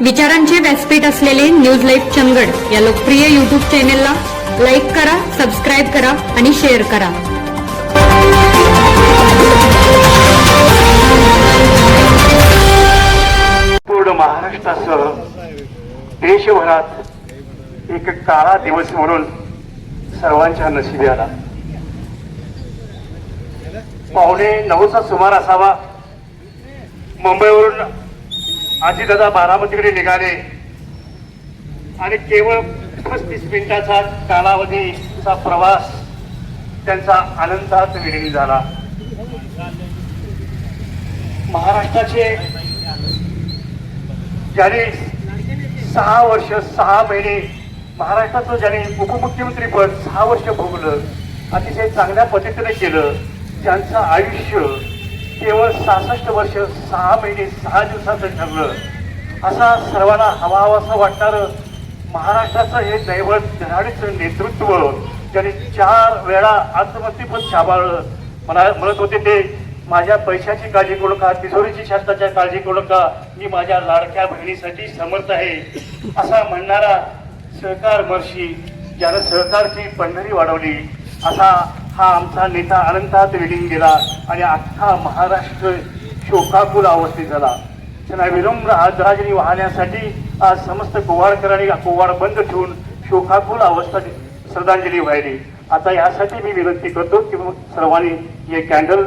विचारांचे व्यासपीठ असलेले न्यूज लाईव्ह चंदगड या लोकप्रिय युट्यूब चॅनेलला लाईक करा सबस्क्राईब करा आणि शेअर करा. पूर्ण महाराष्ट्रासह देशभरात एक काळा दिवस म्हणून सर्वांच्या नशिबी आला. पावणे नऊचा सुमार असावा. मुंबईवरून आजीदादा बारामतीकडे निघाले. आणि केवळ पस्तीस मिनिटाचा कालावधीचा प्रवास त्यांचा आनंदात विलीन झाला. महाराष्ट्राचे ज्याने सहा वर्ष सहा महिने महाराष्ट्राचं ज्याने उपमुख्यमंत्री पद सहा वर्ष भोगलं अतिशय चांगल्या पद्धतीने केलं ज्यांचं आयुष्य केवळ सहासष्ट वर्ष सहा महिने सहा दिवसाचं ठरलं. असा सर्वांना हवाहवासं वाटणारं महाराष्ट्राचं हे दैवत धनाडीचं नेतृत्व ज्याने चार वेळा आत्महत्यपद सांभाळलं. मला म्हणत होते ते माझ्या पैशाची काळजी करू नका तिजोरीची शास्त्राच्या काळजी करू नका. मी माझ्या लाडक्या बहिणीसाठी समर्थ आहे. असा म्हणणारा सहकार महर्षी ज्यानं सहकारची पंढरी वाढवली असा हा आमचा नेता अनंतात विलीन गेला आणि अख्खा महाराष्ट्र शोकाकुल अवस्थेत झाला. त्यांना विलंब आदराजनी वाहण्यासाठी आज समस्त कोवाडकरांनी कोवाड बंद ठेवून शोकाकुल अवस्था श्रद्धांजली वाहिली. आता यासाठी मी विनंती करतो की सर्वांनी हे कॅन्डल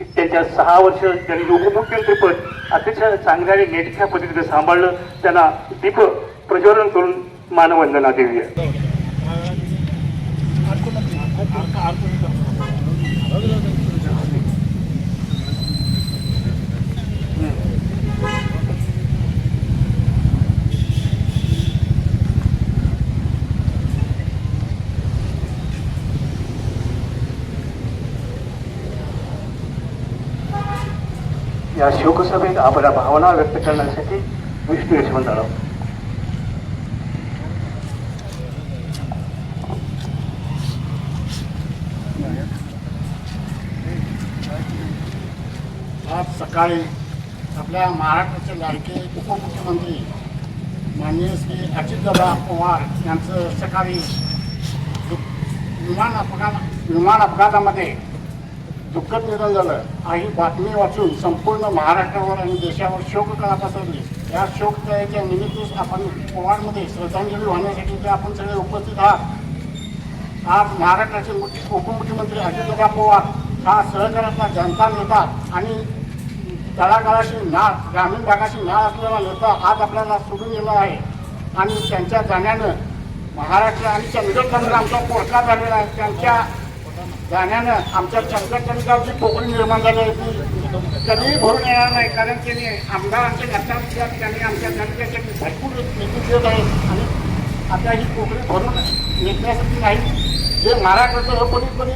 त्यांच्या सहा वर्ष त्यांनी उपमुख्यमंत्रीपद अतिशय चांगल्या आणि नेटक्या पद्धतीने सांभाळलं. त्यांना दीप प्रज्वलन करून मानवंदना देऊया. या शोकसभेत आपल्या भावना व्यक्त करण्यासाठी विष्णू यशवंतराव आज सकाळी आपल्या महाराष्ट्राचे लाडके उपमुख्यमंत्री माननीय श्री अजितदादा पवार यांचं सकाळी विमान अपघात विमान अपघातामध्ये दुःखद निधन झालं. ही बातमी वाचून संपूर्ण महाराष्ट्रावर आणि देशावर शोककळा पसरली? या शोककळेच्या निमित्त आपण पवारमध्ये श्रद्धांजली वाहण्यासाठी ते आपण सगळे उपस्थित आहात. आज महाराष्ट्राचे मुख्य उपमुख्यमंत्री अजितदादा पवार हा सहकारातला जनता नेता आणि तळागाळाशी नाळ ग्रामीण भागाशी नाळ असलेला नेता आज आपल्याला सोडून गेला आहे. आणि त्यांच्या जाण्यानं महाराष्ट्र आणि चंद्रपूर आमचा पोरका झालेला आहे. त्यांच्या गाण्यानं आमच्या चंद्रचंद्राची पोकळी निर्माण झाली होती कधीही भरून येणार नाही कारण त्यांनी आमदारांच्या नेत्यांच्या त्यांनी आमच्या जनतेसाठी भरपूर निधी देत आहे. आणि आता ही पोकळी भरून निघण्यासाठी नाही. जे महाराष्ट्राचं अपरितपणे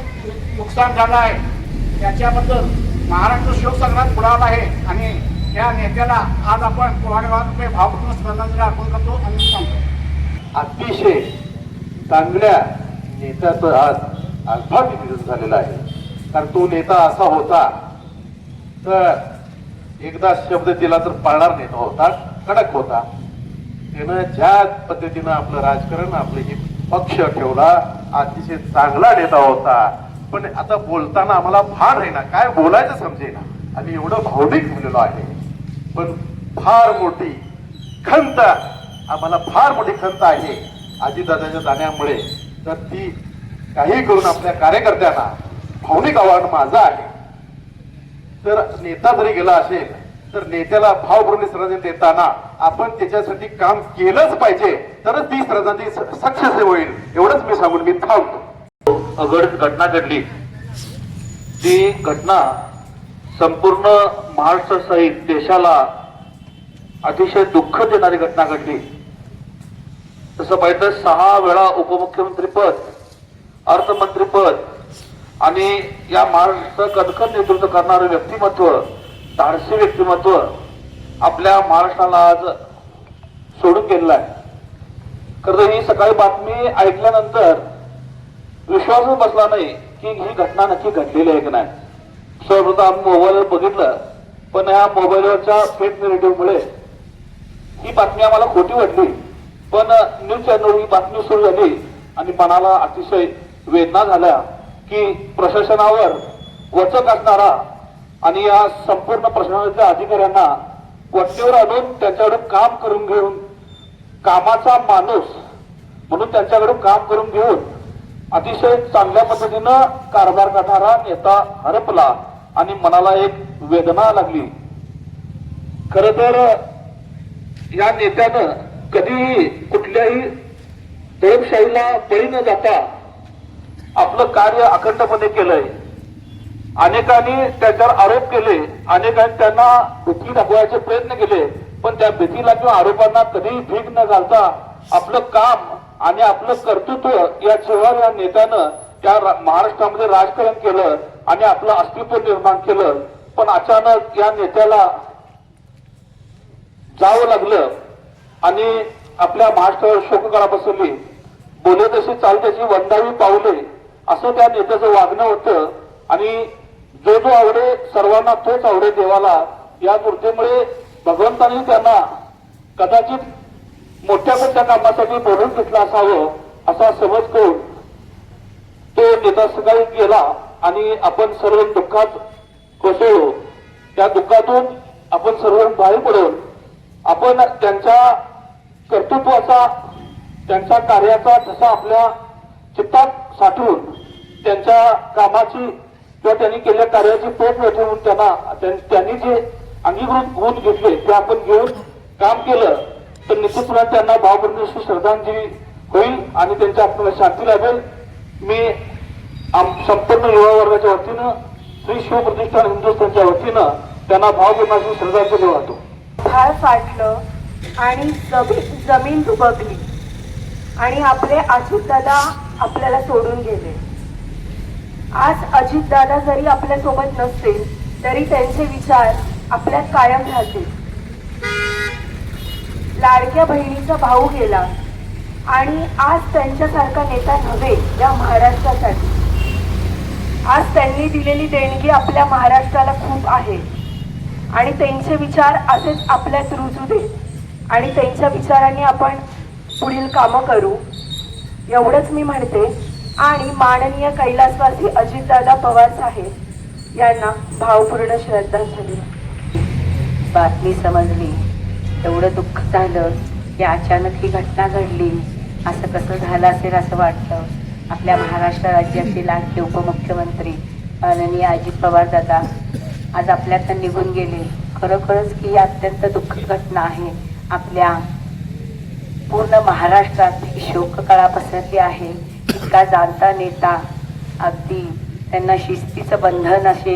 नुकसान झालं आहे त्याच्याबद्दल महाराष्ट्र शोकसंग्राम बुडाला आहे. आणि त्या नेत्याला आज आपण कोवाडगावात भावपूर्ण श्रद्धांजली अर्पण करतो आणि सांगतो. अतिशय चांगल्या नेत्याचं आज अल्फा निधन झालेला आहे? कारण तो नेता असा होता तर एकदा शब्द दिला तर पाळणार नेता होता कडक होता. त्यानं ज्या पद्धतीनं आपलं राजकारण आपले हे पक्ष ठेवला अतिशय चांगला नेता होता. पण आता बोलताना आम्हाला भार आहे ना काय बोलायचं समजेना. आम्ही एवढं भावनिक झालेलो आहे. पण फार मोठी खंत आम्हाला फार मोठी खंत आहे आजीदादाच्या जाण्यामुळे. तर ती काही करून आपल्या कार्यकर्त्यांना भावनिक आव्हान माझं आहे. तर नेता जरी गेला असेल तर नेत्याला भावपूर्ण श्रद्धांजली देताना आपण त्याच्यासाठी काम केलंच पाहिजे तरच ती श्रद्धांजली सक्सेस होईल एवढंच मी सांगून मी थांबतो. अगड घटना घडली ती घटना संपूर्ण महाराष्ट्र सहित देशाला अतिशय दुःख देणारी घटना घडली. तसं पाहिजे तर सहा वेळा उपमुख्यमंत्रीपद अर्थमंत्रीपद आणि या महाराष्ट्राचं कणखर नेतृत्व करणारं व्यक्तिमत्व धाडसी व्यक्तिमत्व आपल्या महाराष्ट्राला आज सोडून गेलेलं आहे. खरं ही सकाळी बातमी ऐकल्यानंतर विश्वासच बसला नाही की ही घटना नक्की घडलेली आहे की नाही. सर्वप्रथम आम्ही मोबाईलवर बघितलं पण ह्या मोबाईलवरच्या फेक निरेटिव्हमुळे ही बातमी आम्हाला खोटी वाटली. पण न्यूज चॅनलवर ही बातमी सुरू झाली आणि मनाला अतिशय वेदना झाल्या की प्रशासनावर वचक असणारा आणि या संपूर्ण प्रशासनाच्या अधिकाऱ्यांना वट्टीवर आणून त्यांच्याकडून काम करून घेऊन कामाचा माणूस म्हणून त्यांच्याकडून काम करून घेऊन अतिशय चांगल्या पद्धतीनं कारभार करणारा नेता हरपला आणि मनाला एक वेदना लागली. खर तर या नेत्यानं कधीही कुठल्याही दडपशाहीला बळी न जाता आपलं कार्य अखंडपणे केलंय. अनेकांनी त्याच्यावर आरोप केले अनेकांनी त्यांना भीती दाखवायचे प्रयत्न केले पण त्या भीतीला किंवा आरोपांना कधीही भीक न घालता आपलं काम आणि आपलं कर्तृत्व या जेव्हा या नेत्यानं त्या महाराष्ट्रामध्ये राजकारण केलं आणि आपलं अस्तित्व निर्माण केलं. पण अचानक या नेत्याला जावं लागलं आणि आपल्या महाराष्ट्रावर शोककळा बसवली बोले तशी चालत्याची वंदावी पावले असं त्या नेत्याचं वागणं होतं. आणि जो जो आवडे सर्वांना तोच आवडे देवाला या मूर्तीमुळे भगवंतांनी त्यांना कदाचित मोठ्या मोठ्या कामासाठी बोलून घेतलं असावं असा समज करून तो नेता सकाळी गेला आणि आपण सर्व दुःखात कोसळलो त्या दुःखातून आपण सर्व बाहेर पडून आपण त्यांच्या कर्तृत्वाचा त्यांच्या कार्याचा ठसा आपल्या चित्तात साठवून त्यांच्या कामाची किंवा त्यांनी केलेल्या कार्याची पोट ठेवून त्यांना त्यां- त्यांनी जे अंगीकृत गुण घेतले ते आपण घेऊन काम केलं तर निश्चितपणे त्यांना भावपूर्ण श्रद्धांजली होईल आणि त्यांच्या आपल्याला शांती लाभेल. मी आम संपूर्ण युवा वर्गाच्या वतीनं श्री शिवप्रतिष्ठान हिंदुस्थानच्या वतीनं त्यांना भावपूर्ण श्रद्धांजली वाहतो. झाड फाटलं आणि जमीन जमीन दुबकली आणि आपले आजूदादा आपल्याला सोडून गेले. आज अजितदादा जरी आपल्यासोबत नसतील तरी त्यांचे विचार आपल्यात कायम राहतील. लाडक्या बहिणीचा भाऊ गेला आणि आज त्यांच्यासारखा नेता नव्हे या महाराष्ट्रासाठी. आज त्यांनी दिलेली देणगी आपल्या महाराष्ट्राला खूप आहे. आणि त्यांचे विचार असेच आपल्यात रुजू दे. आणि त्यांच्या विचारांनी आपण पुढील कामं करू. एवढंच मी म्हणते. आणि माननीय कैलासवासी अजितदादा पवार साहेब यांना भावपूर्ण श्रद्धांजली. बातमी समजली. एवढं दुःख झालं की अचानक ही घटना घडली. असं कसं झालं असेल असं वाटतं. आपल्या महाराष्ट्र राज्याचे लाडके उपमुख्यमंत्री माननीय अजित पवार दादा आज आपल्यातनं निघून गेले. खरोखरच ही अत्यंत दुःखद घटना आहे. आपल्या पूर्ण महाराष्ट्रात शोककळा पसरली आहे. इतका जाणता नेता अगदी त्यांना शिस्तीचं बंधन असे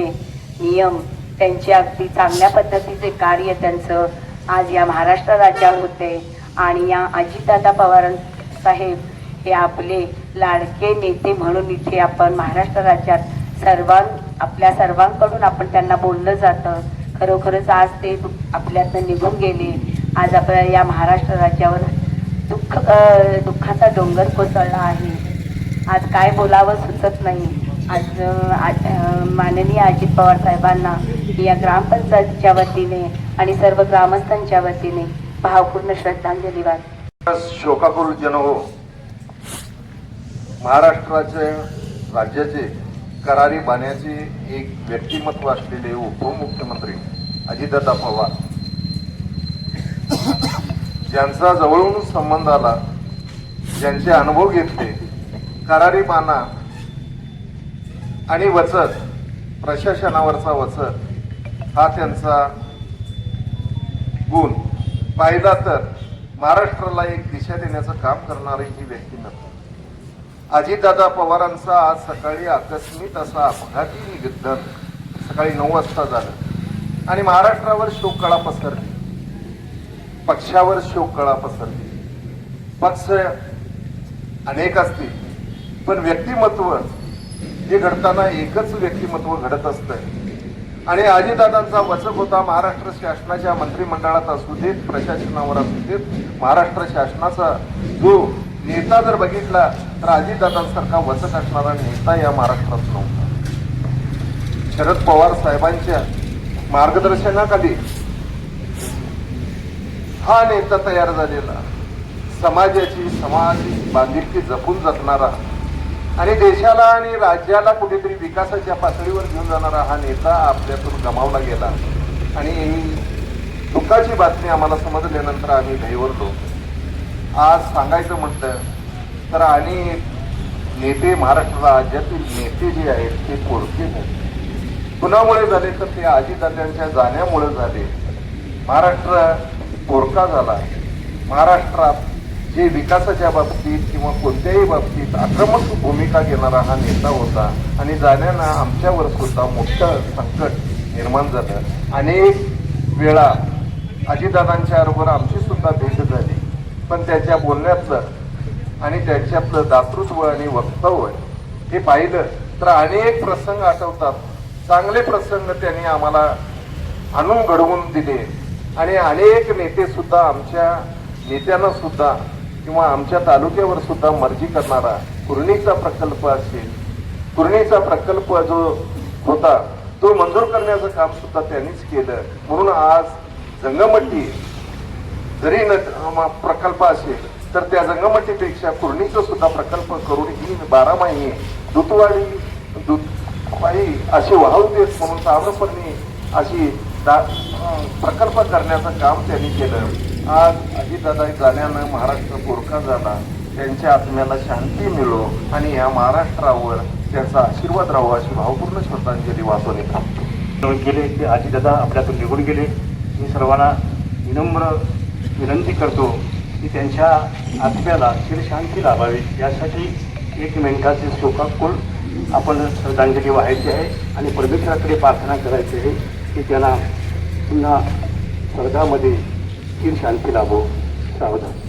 नियम त्यांचे अगदी चांगल्या पद्धतीचे कार्य त्यांचं आज या महाराष्ट्र राज्यात होते. आणि या अजितदादा पवार साहेब हे आपले लाडके नेते म्हणून इथे आपण महाराष्ट्र राज्यात सर्वां आपल्या सर्वांकडून आपण त्यांना बोललं जातं. खरोखरच आज ते आपल्यातनं निघून गेले. आज आपल्या या महाराष्ट्र राज्यावर दुःख दुःखाचा डोंगर कोसळला आहे. आज काय बोलावं सुचत नाही. आज माननीय अजित पवार साहेबांना या ग्रामपंचायतच्या वतीने आणि सर्व ग्रामस्थांच्या वतीने भावपूर्ण श्रद्धांजली वाट शोकाकुल जन हो. महाराष्ट्राचे राज्याचे करारी बाण्याचे एक व्यक्तिमत्व असलेले उपमुख्यमंत्री अजितदादा पवार. ज्यांचा जवळून संबंध आला ज्यांचे अनुभव घेतले करारी माना आणि वचक प्रशासनावरचा वचक हा त्यांचा गुण. पाहिला तर महाराष्ट्राला एक दिशा देण्याचं काम करणारी ही व्यक्तिमत्व अजितदादा पवारांचा आज सकाळी आकस्मित असा अपघाती निधन सकाळी नऊ वाजता झालं. आणि महाराष्ट्रावर शोककळा पसरली. पक्षावर शोककळा पसरली. पक्ष अनेक असतील. पण व्यक्तिमत्व हे घडताना एकच व्यक्तिमत्व घडत असतं. आणि अजितदादांचा वचक होता महाराष्ट्र शासनाच्या मंत्रिमंडळात असू देत प्रशासनावर असू देत महाराष्ट्र शासनाचा जो नेता जर बघितला तर अजितदादांसारखा वचक असणारा नेता या महाराष्ट्रात नव्हता. शरद पवार साहेबांच्या मार्गदर्शनाखाली हा नेता तयार झालेला समाजाची समाज बांधिलकी जपून जगणारा आणि देशाला आणि राज्याला कुठेतरी विकासाच्या पातळीवर घेऊन जाणारा हा नेता आपल्यातून गमावला गेला. आणि दुःखाची बातमी आम्हाला समजल्यानंतर आम्ही भयवरलो आज सांगायचं म्हटलं तर आणि नेते महाराष्ट्र राज्यातील नेते जे आहेत ते पोरके कुणामुळे झाले तर ते आजीदाद्यांच्या जाण्यामुळे झाले. महाराष्ट्र कोरका झाला. महाराष्ट्रात जे विकासाच्या बाबतीत किंवा कोणत्याही बाबतीत आक्रमक भूमिका घेणारा हा नेता होता आणि जाण्यानं आमच्यावर सुद्धा मोठं संकट निर्माण झालं. अनेक वेळा अजितदादांच्या बरोबर आमची सुद्धा भेट झाली. पण त्याच्या बोलण्यातलं आणि त्याच्यातलं दातृत्व आणि वक्तव्य हे पाहिलं तर अनेक प्रसंग आठवतात. चांगले प्रसंग त्यांनी आम्हाला आणून घडवून दिले. आणि अनेक नेते सुद्धा आमच्या नेत्यांना सुद्धा किंवा आमच्या तालुक्यावर सुद्धा मर्जी करणारा कुर्णीचा प्रकल्प असेल कुर्णीचा प्रकल्प जो होता तो मंजूर करण्याचं काम सुद्धा त्यांनीच केलं. म्हणून आज जंगमट्टी जरी न प्रकल्प असेल तर त्या जंगमट्टीपेक्षा कुर्णीचा सुद्धा प्रकल्प करून ही बारा महिने दुतवाडी दुतवाई अशी वाहू देत म्हणून ताम्रपर्णी अशी दा- प्रकल्प करण्याचं काम त्यांनी केलं. आज अजितदादा जाण्यानं महाराष्ट्र गोरखा झाला. त्यांच्या आत्म्याला शांती मिळो आणि या महाराष्ट्रावर त्यांचा आशीर्वाद राहो अशी भावपूर्ण श्रद्धांजली वाचवणे थांबतो गेले ते आजीदादा आपल्यातून निघून गेले. मी सर्वांना विनम्र विनंती करतो की त्यांच्या आत्म्याला चिरशांती लाभावी. यासाठी एक मिनिटाचे शोकाकुल आपण श्रद्धांजली वाहायची आहे आणि परमेश्वराकडे प्रार्थना करायची आहे की त्यांना पुन्हा स्वर्गामध्ये शांती लाभो सावधान.